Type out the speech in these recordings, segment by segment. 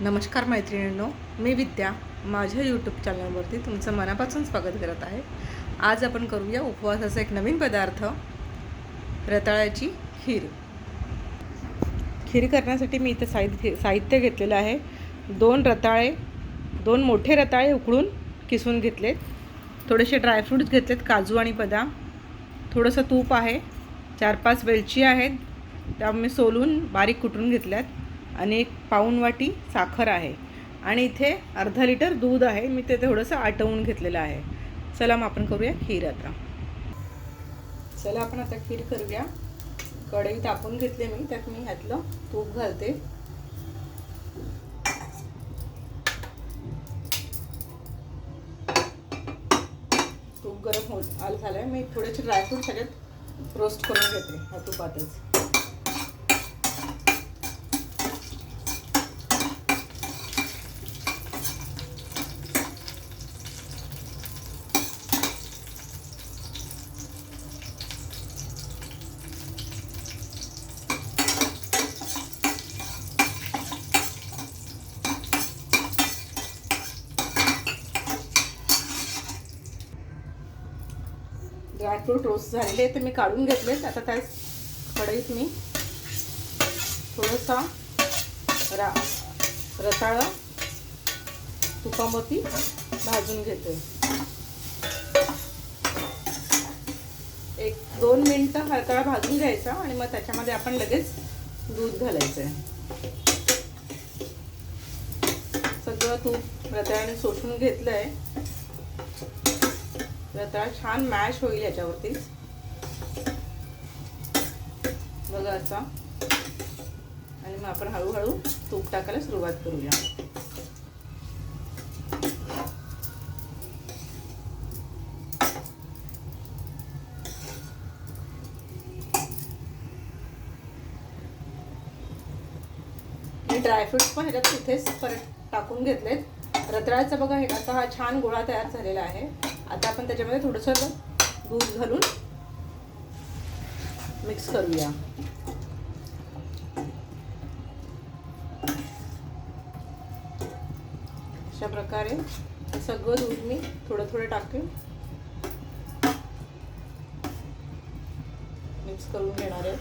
नमस्कार मैत्रिणींनो मी विद्या. माझ्या यूट्यूब चॅनलवरती तुमचं मनापासून स्वागत करत आहे. आज आपण करूया उपवासाचा एक नवीन पदार्थ रताळ्याची खीर. खीर करण्यासाठी मी इथं साहित्य साहित्य घेतलेलं आहे. दोन रताळे दोन मोठे रताळे उकळून किसून घेतलेत. थोडेसे ड्रायफ्रूट्स घेतलेत काजू आणि बदाम. थोडंसं तूप आहे चार पाच वेलची आहेत. त्या मी सोलून बारीक कुटून घेतल्यात. आणि एक पाऊण वाटी साखर आहे. आणि इथे अर्धा लिटर दूध आहे. मी ते थोडंसं आटवून घेतलेलं आहे. चला मग आपण करूया खीर आता. चला आपण आता खीर करूया. कढई तापून घेतले मी. त्यात मी ह्यातलं तूप घालते. तूप गरम होत आलं झालं आहे मी थोडेसे ड्रायफ्रूट सगळ्यात रोस्ट करून घेते. ह्या तुपातच. ड्रायफ्रूट रोस्ट झालेले ते मी काढून घेतलेत. आता त्या कढईत मी थोडंसा रा रताळं तुपामती भाजून घेते एक दोन मिनटं हरताळा भाजून घ्यायचा आणि मग त्याच्यामध्ये आपण लगेच दूध घालायचं आहे सगळं तूप रताळ्याने सोसून घेतलं आहे रताळा छान मॅश होईल याच्यावरती. बघा असा आणि मग आपण हळूहळू तूप टाकायला सुरुवात करूया. मी ड्रायफ्रुट्स पण ह्याच्यात तिथेच परत टाकून घेतलेत. रताळ्याचा बघा हे असा हा छान गोळा तयार झालेला आहे. आता आपण त्याच्यामध्ये थोडंसं दूध घालून मिक्स करूया. अशा प्रकारे सगळं दूध मी थोडं थोडं टाकेन मिक्स करून घेणार आहे.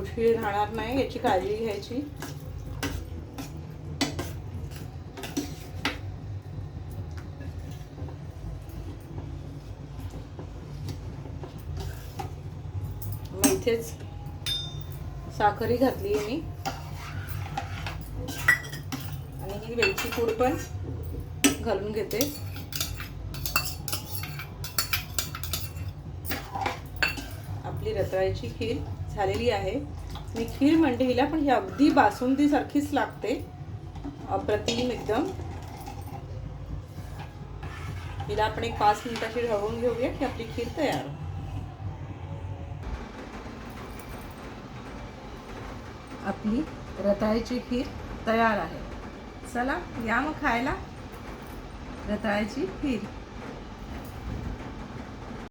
उशीर राहणार नाही याची काळजी घ्यायची. मग इथेच साखरही घातली आहे मी. आणि ही वेलची पूड पण घालून घेते. आपली रताळ्याची खीर. झालेली आहे. मी खीर म्हणते हिला पण ही अगदी बासुंदीसारखीच लागते. अप्रतिम एकदम. हिला आपण एक पाच मिनिटाची ढवळून घेऊया की आपली खीर तयार. आपली रताळ्याची खीर तयार आहे. चला या मग खायला. रताळ्याची खीर.